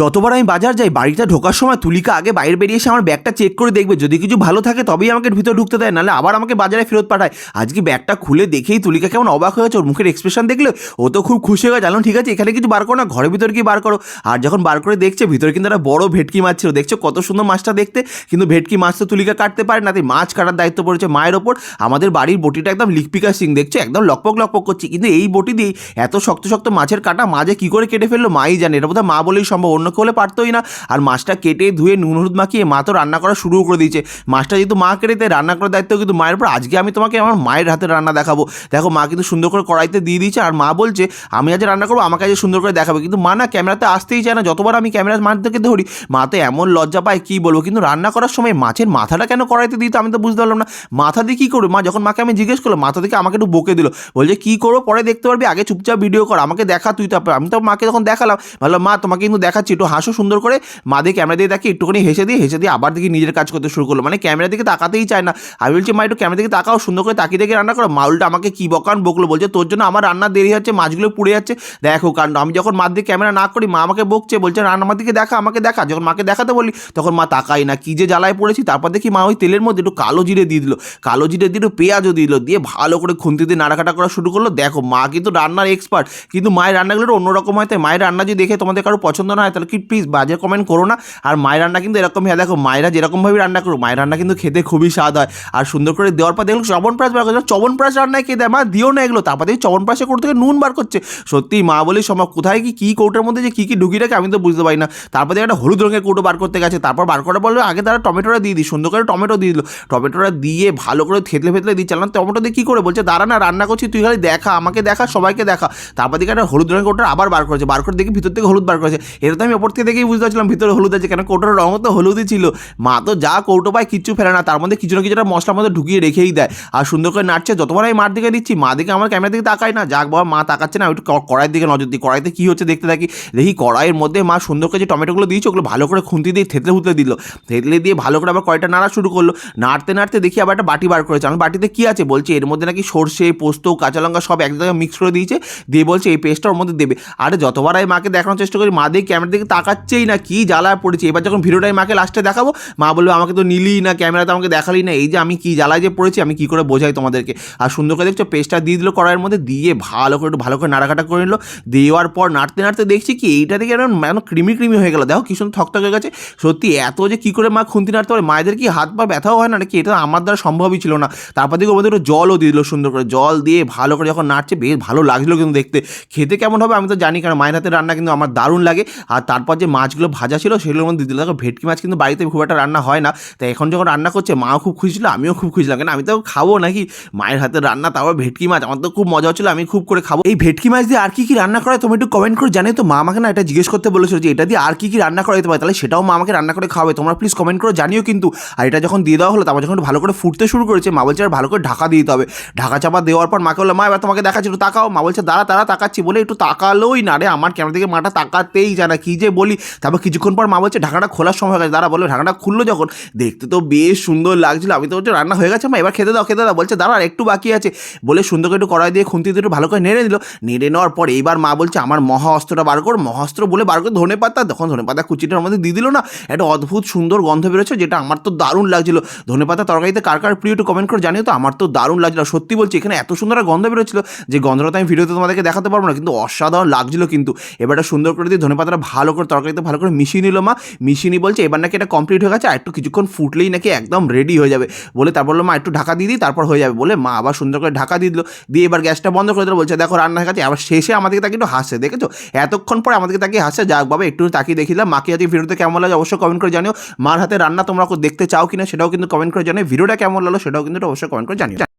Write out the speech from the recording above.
যতবার আমি বাজার যাই বাড়িতে ঢোকার সময় তুলিকা আগে বাইরে বেরিয়ে এসে আমার ব্যাগটা চেক করে দেখবে। যদি কিছু ভালো থাকে তবেই আমাকে ভিতরে ঢুকতে দেয়, নাহলে আবার আমাকে বাজারে ফেরত পাঠায়। আজকে ব্যাগটা খুলে দেখেই তুলিকা কেমন অবাক হয়েছে ওর মুখের এক্সপ্রেশন দেখলে ও তো খুব খুশি হয়ে জানো, ঠিক আছে, এখানে কিছু বার করো না, ঘরের ভিতরে কি বার করো। আর যখন বার করে দেখছে, ভিতরে কিন্তু একটা বড় ভেটকি মাছ ছিল। দেখছ কত সুন্দর মাছটা দেখতে? কিন্তু ভেটকি মাছ তো তুলিকা কাটতে পারে না, তাই মাছ কাটার দায়িত্ব পড়েছে মায়ের ওপর। আমাদের বাড়ির বটিটা একদম লিকপিকা সিং, দেখছ? একদম লকপক লকপক করছে। কিন্তু এই বটি দিয়ে এত শক্ত শক্ত মাছের কাটা, মাঝে কি করে কেটে ফেলল, মাই জানে। এটা বোধহয় মা বলেই সম্ভব। অন্য কেউ হলে পারতোই না। আর মাছটা কেটে ধুয়ে নুন, হলুদ মাখিয়ে মা তো রান্না করা শুরু করে দিয়েছে। মাছটা যেহেতু মা কেটে তাই রান্না করার দায়িত্ব কিন্তু মায়ের উপর। আজকে আমি তোমাকে আমার মায়ের হাতে রান্না দেখাবো। দেখো, মা কিন্তু সুন্দর করে কড়াইতে দিয়ে দিয়েছে। আর মা বলছে, আমি আজ রান্না করব, আমাকে আজ সুন্দর করে দেখাবে। কিন্তু মা না ক্যামেরাতে আসতেই চায় না। যতবার আমি ক্যামেরার মাঠ থেকে ধরি, মা তো এমন লজ্জা পায়, কী বলব? কিন্তু রান্না করার সময় মাছের মাথাটা কেন কড়াইতে দিত আমি তো বুঝতে পারলাম না। মাথা দিয়ে কী করবে? মা যখন মাকে আমি জিজ্ঞেস করলাম, মাথা থেকে আমাকে একটু বকে দিল। বলছে, কী করব? পরে দেখতে পারবি। আগে চুপচাপ ভিডিও কর, আমাকে দেখা তুই তারপর আমি তো মাকে তখন দেখালাম। ভালো মা, তোমাকে কিন্তু দেখাচ্ছি একটু হাসো সুন্দর করে। মা দিয়ে ক্যামেরা দিয়ে দেখি, একটুখানি হেসে দিয়ে হেসে দিয়ে আবার দেখি নিজের কাজ করতে শুরু করল। মানে ক্যামেরা দিকে তাকাতেই চায় না। আমি বলছি, মা, একটু ক্যামেরা দিকে তাকাও, সুন্দর করে তাকিয়ে দেখে রান্না করো। মা উল্টা আমাকে কী বকান বকলো, বলছে, তোর জন্য আমার রান্না দেরি হচ্ছে, মাছগুলো পুড়ে যাচ্ছে। দেখো কাণ্ড, আমি যখন মার দিকে ক্যামেরা না করি, মা আমাকে বকছে, বলছে রান্না আমার দিকে দেখা, আমাকে দেখা। যখন মাকে দেখাতে বলি, তখন মা তাকাই না, কী যে জ্বালায় পড়েছি। তারপর দেখি মা ওই তেলের মধ্যে একটু কালো জিরে দিয়ে দিল। কালো জিরে দিয়ে একটু পেঁয়াজও দিয়ে দিল, দিয়ে ভালো করে খুন্তি দিয়ে নাড়াকাটা করা শুরু করল। দেখো, মা কিন্তু রান্নার এক্সপার্ট কিন্তু মায়ের রান্নাগুলো অন্যরকম হয়, তাই মায়ের রান্না যদি দেখে তোমাদের কারও পছন্দ না হয় কি প্লিজ বাজে কমেন্ট করো না। আর মায়ের রান্না কিন্তু এরকমই হয়। দেখো মায়েরা যেরকমভাবে রান্না করো মায়ের রান্না কিন্তু খেতে খুবই স্বাদ হয়। আর সুন্দর করে দেওয়ার পর দেখল চবন প্রাস বার করছে। চবন প্রাস রান্নায় কে দেয় মা দিও না এগুলো। তারপর দেখি চবন প্রাসে করতে থেকে নুন বার করছে। সত্যি মা বলি সময় কোথায় কি, কী কৌটার মধ্যে যে কী কী ঢুকি রাখে আমি তো বুঝতে পারি না। তারপর দেখি একটা হলুদ রঙের কৌটো বার করতে গেছে। তারপর বার করা বলল আগে তারা টমেটোটা দিয়ে দিই। সুন্দর করে টমেটো দিয়ে দিল। টমেটোটা দিয়ে ভালো করে থেতলে ফেতলে দিচ্ছে না টমেটো দিয়ে কী করে? বলছে, দাঁড়া না, রান্না করছি, তুই খালি দেখা, আমাকে দেখা, সবাইকে দেখা। তারপর দিকে একটা হলুদ রঙের কৌটা আবার বার করেছে। বার করে দেখি ভিতর থেকে হলুদ বার করেছে। এটা তো আমি ওপর থেকে দেখেই বুঝতে পারছিলাম, ভিতরে হলুদ আছে। কেন কৌটোর রঙও তো হলুদই ছিল। মা তো যা কৌটো পায়, কিচ্ছু ফেলে না। তার মধ্যে কিছু না কিছুটা মশলার মধ্যে ঢুকিয়ে রেখেই দেয়। আর সুন্দর করে নাড়ছে, যতবার আমি মার দিকে দিচ্ছি, মা দিকে আমার ক্যামেরা দিকে তাকাই না। যাক বাবা, মা তাকাচ্ছে না আমি একটু কড়াইয়ের দিকে নজর দিই। কড়াইতে কী হচ্ছে দেখতে থাকি। দেখি কড়াইয়ের মধ্যে মা সুন্দর করে যে টমেটোগুলো দিয়েছে, ওগুলো ভালো করে খুন্তি দিয়ে থেতলে হুতলে দিল। থেতলে দিয়ে ভালো করে আবার কড়াইটা নাড়া শুরু করল। নাড়তে নাড়তে দেখি আবার একটা বাটি বার করেছে। আমার বাটিতে কী আছে? বলছে, এর মধ্যে নাকি সর্ষে, পোস্ত, কাঁচা লঙ্কা সব এক জায়গায় মিক্স করে দিয়েছে। দিয়ে বলছে, এই পেস্টটা ওর মধ্যে দেবে। আরে যতবার আমি মাকে দেখানোর চেষ্টা করি, মা দিয়ে ক্যামেরার দিকে তাকাচ্ছেই না, কি জ্বালায় পড়েছে? এবার যখন ভিডিওটা আমি মাকে লাস্টে দেখাবো, মা বলবে, আমাকে তো নিলি না ক্যামেরাতে আমাকে দেখালি না। এই যে আমি কি জ্বালায় যে পড়েছি, আমি কি করে বোঝাই তোমাদেরকে? আর সুন্দর করে দেখছ পেস্টটা দিয়ে দিল কড়াইয়ের মধ্যে, দিয়ে ভালো করে একটু ভালো করে নাড়াকাটা করে নিলো। দেওয়ার পর নাড়তে নাড়তে দেখছি কি, এইটা থেকে এরকম মানে ক্রিমি ক্রিমি হয়ে গেলো। দেখো কি সুন্দর থকথক হয়ে গেছে। সত্যি এত যে কি করে মা খুন্তি নাড়তে পারে, মায়েদের কি হাত পা ব্যথাও হয় না নাকি? এটা আমার দ্বারা সম্ভবই ছিল না। তারপর দিকে ওদের জলও দিয়ে দিল সুন্দর করে। জল দিয়ে ভালো করে যখন নাড়ছে, বেশ ভালো লাগছিল কিন্তু দেখতে। খেতে কেমন হবে আমি তো জানি, কারণ মায়ের হাতের রান্না কিন্তু আমার দারুণ লাগে। আর তারপর যে মাছগুলো ভাজা ছিল সেগুলোর মধ্যে দিতে দেখো ভেটকি মাছ কিন্তু বাড়িতে খুব একটা রান্না হয় না। তাই এখন যখন রান্না করছে, মাও খুব খুশি ছিল, আমিও খুব খুশি কেন আমি তো খাব নাকি? মায়ের হাতে রান্না, তারপর ভেটকি মাছ। আমার তো খুব মজা হচ্ছিল, আমি খুব করে খাব। এই ভেটকি মাছ দিয়ে আর কি কি রান্না করা তুমি একটু কমেন্ট করে জানিয়ে তো। মা আমাকে না এটা জিজ্ঞেস করতে বলেছিল যে, এটা দিয়ে আর কি কি রান্না করা যেতে পারে তাহলে সেটাও মা আমাকে রান্না করে খাওয়াবে। তোমরা প্লিজ কমেন্ট করে জানিও কিন্তু। আর এটা যখন দিয়ে দেওয়া হলো, তারপর যখন ভালো করে ফুটতে শুরু করেছে, মা বলছে আর ভালো করে ঢাকা দিতে হবে। ঢাকা চাপা দেওয়ার পর মাকে বলল মা, এবার তোমাকে দেখাচ্ছি, একটু তাকাও। মা বলছে, দাঁড়া তারা তাকাচ্ছি। বলে, একটু তাকালোই না রে, আমার ক্যামেরা থেকে মাটা তাকাতেই জানা কি যে বলি, তারপর কিছুক্ষণ পর মা বলছে, ঢাকাটা খোলার সময় হয়ে গেছে। দাঁড়া বলে ঢাকাটা খুললো যখন? দেখতে তো বেশ সুন্দর লাগছিল। আমি তো বলছি, রান্না হয়ে গেছে মা, এবার খেতে দাও খেতে দাও। বলছে, দাঁড়া, আর একটু বাকি আছে। বলে সুন্দর করে একটু কড়াই দিয়ে খুন্তি দিয়ে একটু ভালো করে নেড়ে দিল। নেড়ে নেওয়ার পর এইবার মা বলছে, আমার মহা অস্ত্রটা বার কর। মহাস্ত্র বলে বার করে ধনে পাতা, তখন ধনে পাতা কুচিটার মধ্যে দিয়ে দিল না। একটা অদ্ভুত সুন্দর গন্ধ বেরোচ্ছে, যেটা আমার তো দারুণ লাগছিল। ধনে পাতা তরকারিতে কার কার প্রিয় একটু কমেন্ট করে জানিও তো, আমার তো দারুণ লাগছিল। সত্যি বলছি, এখানে এত সুন্দর গন্ধ বেরোচ্ছিল যে গন্ধটা আমি ভিডিওতে তোমাদেরকে দেখাতে পারব না, কিন্তু অসাধারণ লাগছিল কিন্তু। এবারটা সুন্দর করে দিয়ে ধনে পাতাটা ভালো করে তরকারিতে ভালো করে মিশিয়ে নিল মা। মিশিয়ে নিয়ে বলছে, এবার নাকি এটা কমপ্লিট হয়ে গেছে, আর একটু কিছুক্ষণ ফুটলেই নাকি একদম রেডি হয়ে যাবে। বলে তারপর বলল, মা, একটু ঢাকা দিয়ে দিই, তারপর হয়ে যাবে। বলে মা আবার সুন্দর করে ঢাকা দিয়ে দিল। দিয়ে এবার গ্যাসটা বন্ধ করে দিল, বলছে, দেখো, রান্না গেছে। আবার শেষে আমাদেরকে তাকে একটু হাসছে, দেখেছ? এতক্ষণ পরে আমাদেরকে তাকে হাসছে, যাক বাবা, একটু তাকিয়ে দেখিলাম। মাকে আজকে ভিডিওতে কেমন লাগে অবশ্যই কমেন্ট করে জানিও। মার হাতে রান্না তোমরা দেখতে চাও কিনা সেটাও কিন্তু কমেন্ট করে জানিও। ভিডিওটা কেমন লাগল সেটাও কিন্তু অবশ্যই কমেন্ট করে জানিও।